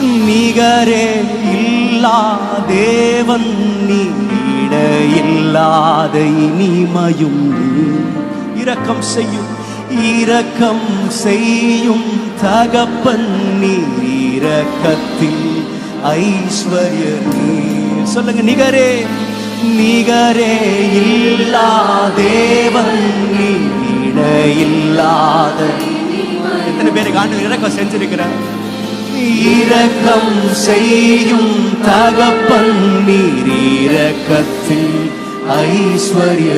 நிகரே இல்லா தேவன் நீட இல்லாத இனிமையும் இரக்கம் செய்யும் இரக்கம் செய்யும் தகப்பன் நீர் இரக்கத்தில் ஐஸ்வர்ய நீர் சொல்லுங்க நிகரே நிகரே இல்லா தேவன் நீட இல்லாத. எத்தனை பேருக்கு ஆண்டு இரக்கம் செஞ்சிருக்கிறேன் இரக்கம் செய்யும் தகப்பன் நீர் இரக்கத்தில் ஐஸ்வர்ய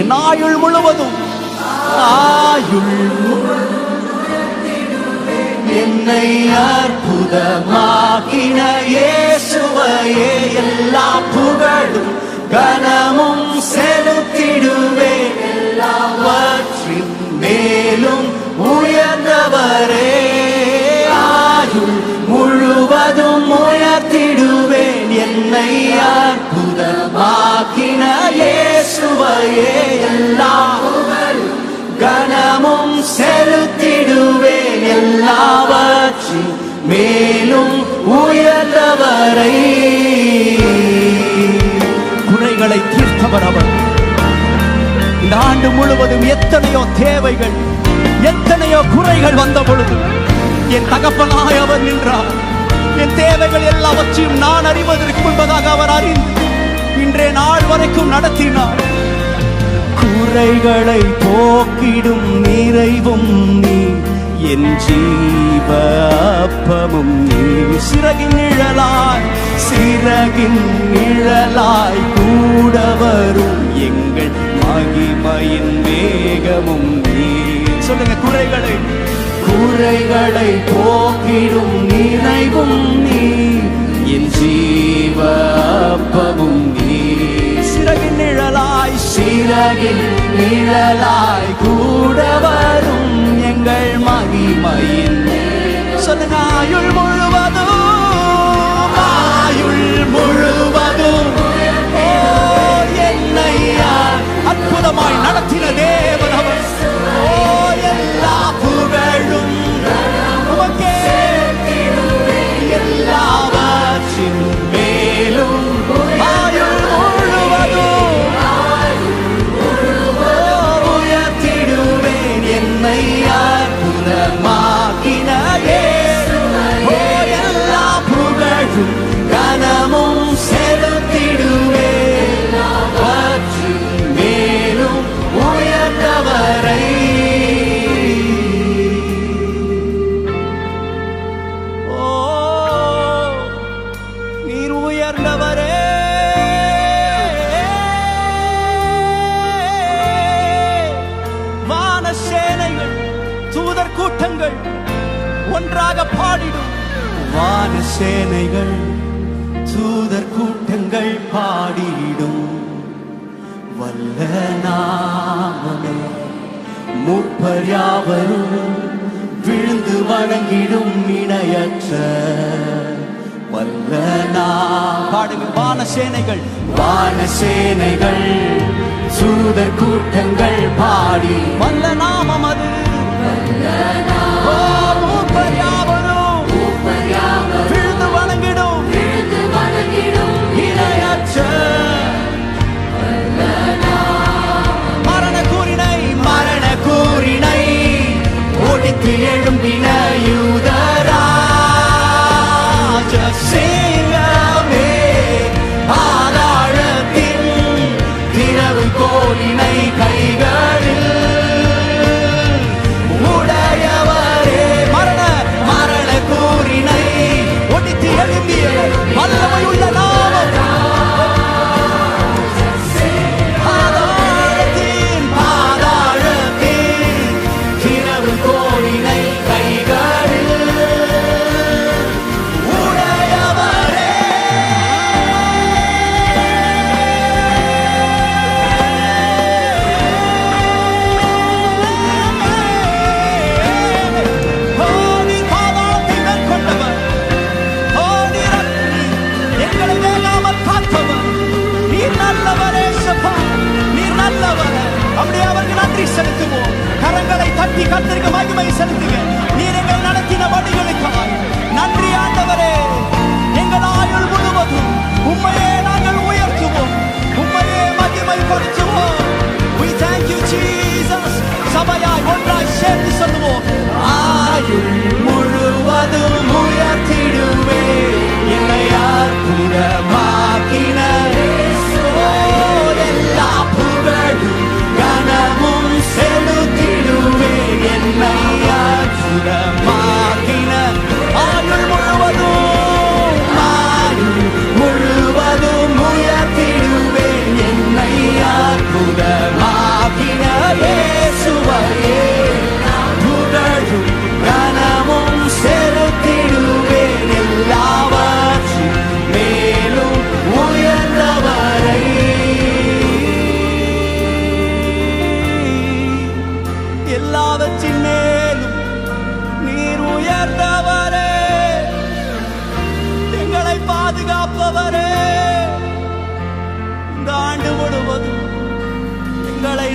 என் ஆயுள் முழுவதும் ஆயுள் என்னை அற்புதமாக்கின இயேசுவையே. எல்லா புகழும் கன மேலும் உயர்ந்தவரை. குறைகளை தீர்த்தவர் அவர். இந்த ஆண்டு முழுவதும் எத்தனையோ தேவைகள் எத்தனையோ குறைகள் வந்த பொழுது என் தகப்பனாய் அவர் நின்றார். என் தேவைகள் எல்லாவற்றையும் நான் அறிவதற்கு முன்பதாக அவர் அறிந்து இன்றைய நாள் வரைக்கும் நடத்தினார். குறைகளை போக்கிடும் நிறைவும் நீ என் ஜீவ அப்பமும் நீ சிறகின் நிழலாய் சிறகின் நிழலாய் கூட வரும் எங்கள் மகிமையின் வேகமும் நீ. சொல்லுங்க குறைகளை. குறைகளை போக்கிடும் நிறைவும் நீ. என் ஜீவ அப்பமும் நீ. சிறகின் நிழலாய் சிறகின் நிழலாய் கூட வரும் வான சேனைகள் தூதர் கூட்டங்கள் ஒன்றாக பாடிடும். வான சேனைகள் தூதர் கூட்டங்கள் பாடிடும். வல்ல நாமமே மூப்பர் யாவரும் விழுந்து வணங்கிடும் இணையற்ற வல்ல நாம் வான சேனைகள். வான சேனைகள் சூதர் கூட்டங்கள் பாடி. வல்ல நாமம் அது. விழுந்து வணங்கிடும். இணையற்ற. மரண கூறினை மரண கூறினை ஒடித்து எழும்பின யூதராஜ செலுத்துங்க நீர் எங்கள் நடத்தின வழிகளுக்காய் நன்றி ஆண்டவரே. எங்கள் ஆயுள் முழுவதும் உண்மையே நாங்கள் உயர்த்துவோம். உண்மையே மகிமைப்படுத்துவோம். We thank you, Jesus. நெஞ்சின் மேலும் நீர் உயர்ந்தவரே. எங்களை பாதுகாப்பவரே. இந்த ஆண்டு முழுவதும் எங்களை